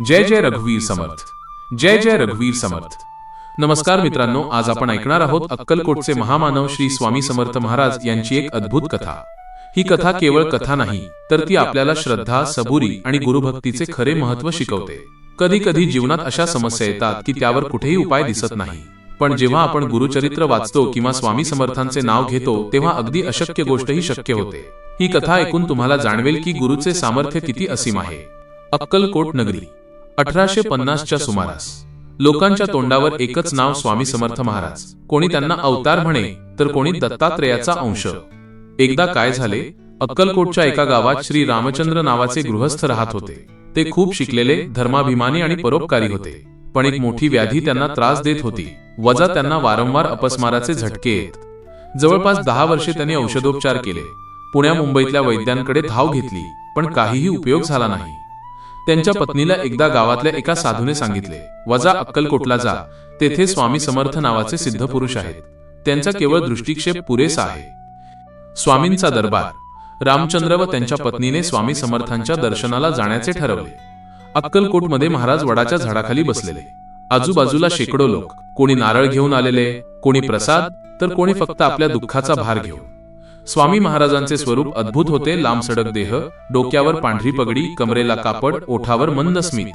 जय जय रघुवीर समर्थ. जय जय रघुवीर समर्थ. नमस्कार मित्रांनो आज आपण ऐकणार आहोत अक्कलकोटचे महामानव श्री स्वामी समर्थ महाराज यांची एक अद्भुत कथा. ही कथा केवळ कथा नाही तर ती आपल्याला श्रद्धा सबुरी आणि गुरुभक्तीचे खरे महत्त्व शिकवते. कधी कधी जीवनात अशा समस्या येतात की त्यावर कुठेही उपाय दिसत नाही. पण जेव्हा आपण गुरुचरित्र वाचतो किंवा स्वामी समर्थांचे नाव घेतो तेव्हा अगदी अशक्य गोष्टही शक्य होते. ही कथा ऐकून तुम्हाला जाणवेल की गुरुचे सामर्थ्य किती असीम आहे. अक्कलकोट नगरी. अठराशे पन्नासच्या सुमारास. लोकांच्या तोंडावर एकच नाव स्वामी समर्थ महाराज. कोणी त्यांना अवतार म्हणे तर कोणी दत्तात्रेयाचा अंश. एकदा काय झाले? अक्कलकोटच्या एका गावात श्री रामचंद्र नावाचे गृहस्थ राहत होते. ते खूप शिकलेले धर्माभिमानी आणि परोपकारी होते. पण एक मोठी व्याधी त्यांना त्रास देत होती. वजा त्यांना वारंवार अपस्माराचे झटके येत. जवळपास दहा वर्षे त्यांनी औषधोपचार केले. पुण्या मुंबईतल्या वैद्यांकडे धाव घेतली. पण काहीही उपयोग झाला नाही त्यांच्या पत्नीला एकदा गावातल्या एका साधूने सांगितले वजा अक्कलकोटला जा. तेथे स्वामी समर्थ नावाचे सिद्ध पुरुष आहेत. त्यांचा केवळ दृष्टिक्षेप पुरेसा आहे. स्वामींचा दरबार. रामचंद्र व त्यांच्या पत्नीने स्वामी समर्थांच्या दर्शनाला जाण्याचे ठरवले. अक्कलकोटमध्ये महाराज वडाच्या झाडाखाली बसलेले. आजूबाजूला शेकडो लोक. कोणी नारळ घेऊन आलेले कोणी प्रसाद तर कोणी फक्त आपल्या दुःखाचा भार घेऊन. स्वामी महाराजांचे स्वरूप अद्भुत होते लांब सडक देह डोक्यावर पांढरी पगडी कमरेला कापड ओठावर मंद स्मित.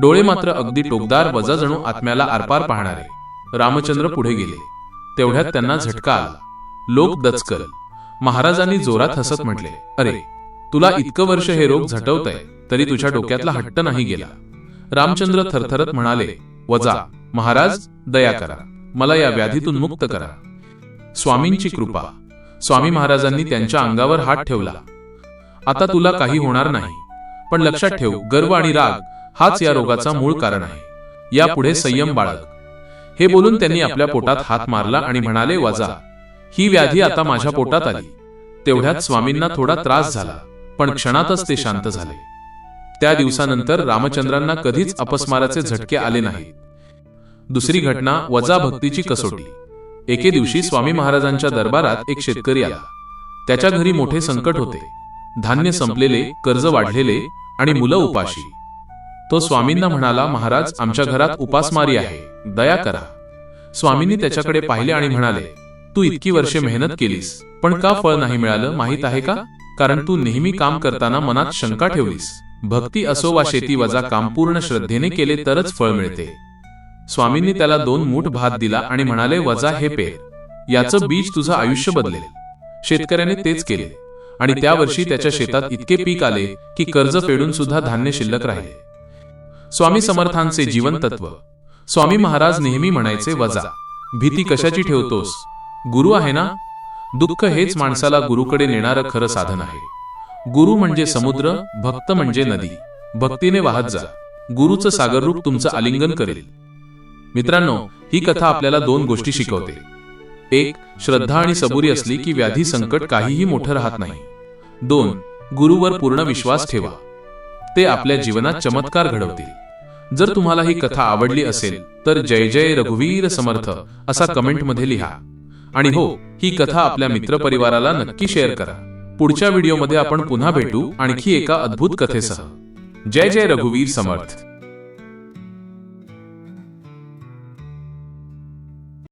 डोळे मात्र अगदी टोकदार वजा जणू आत्म्याला आरपार पाहणारे. रामचंद्र पुढे गेले. तेवढ्यात त्यांना झटका आला. लोक दचकल. महाराजांनी जोरात हसत म्हटले अरे तुला इतकं वर्ष हे रोग झटवतय तरी तुझ्या डोक्यातला हट्ट नाही गेला. रामचंद्र थरथरत म्हणाले वजा महाराज दया करा. मला या व्याधीतून मुक्त करा. स्वामींची कृपा. स्वामी महाराजांनी त्यांच्या अंगावर हात ठेवला. आता तुला काही होणार नाही पण लक्षात ठेव गर्व आणि राग हाच या रोगाचा मूळ कारण आहे. यापुढे संयम बाळग. हे बोलून त्यांनी आपल्या पोटात हात मारला आणि म्हणाले वजा. ही व्याधी आता माझ्या पोटात आली. तेवढ्यात स्वामींना थोडा त्रास झाला. पण क्षणातच ते शांत झाले. त्या दिवसानंतर रामचंद्रांना कधीच अपस्माराचे झटके आले नाहीत. दुसरी घटना वजा भक्तीची कसोटी एके दिवशी स्वामी महाराजांच्या दरबारात एक शेतकरी आला. त्याच्या घरी मोठे संकट होते. धान्य संपलेले कर्ज वाढलेले आणि मुलं उपाशी. तो स्वामींना म्हणाला महाराज आमच्या घरात उपासमारी आहे. दया करा. स्वामींनी त्याच्याकडे पाहिले आणि म्हणाले तू इतकी वर्षे मेहनत केलीस पण का फळ नाही मिळालं माहीत आहे का? कारण तू नेहमी काम करताना मनात शंका ठेवलीस. भक्ती असो वा शेती वजा काम पूर्ण श्रद्धेने केले तरच फळ मिळते. स्वामींनी त्याला दोन मूठ भात दिला आणि म्हणाले वजा हे पेर. याचं बीज तुझं आयुष्य बदलेल. शेतकऱ्याने तेच केले. आणि त्या वर्षी त्याच्या शेतात इतके पीक आले की कर्ज फेडून सुद्धा धान्य शिल्लक राहिले. स्वामी समर्थांचे जीवन तत्व स्वामी महाराज नेहमी म्हणायचे वजा. भीती कशाची ठेवतोस? गुरु आहे ना? दुःख हेच माणसाला गुरुकडे नेणारं खरं साधन आहे. गुरु म्हणजे समुद्र भक्त म्हणजे नदी भक्तीने वाहत जा गुरुचं सागररूप तुमचं आलिंगन करेल मित्रांनो ही कथा आपल्याला दोन गोष्टी शिकवते. एक श्रद्धा आणि सबुरी असली की व्याधी संकट काहीही मोठं राहत नाही. दोन गुरुवर पूर्ण विश्वास ठेवा. ते आपल्या जीवनात चमत्कार घडवतील. जर तुम्हाला ही कथा आवडली असेल तर जय जय रघुवीर समर्थ असा कमेंटमध्ये लिहा. आणि हो ही कथा आपल्या मित्रपरिवाराला नक्की शेअर करा. पुढच्या व्हिडिओमध्ये आपण पुन्हा भेटू आणखी एका अद्भुत कथेसह. जय जय रघुवीर समर्थ.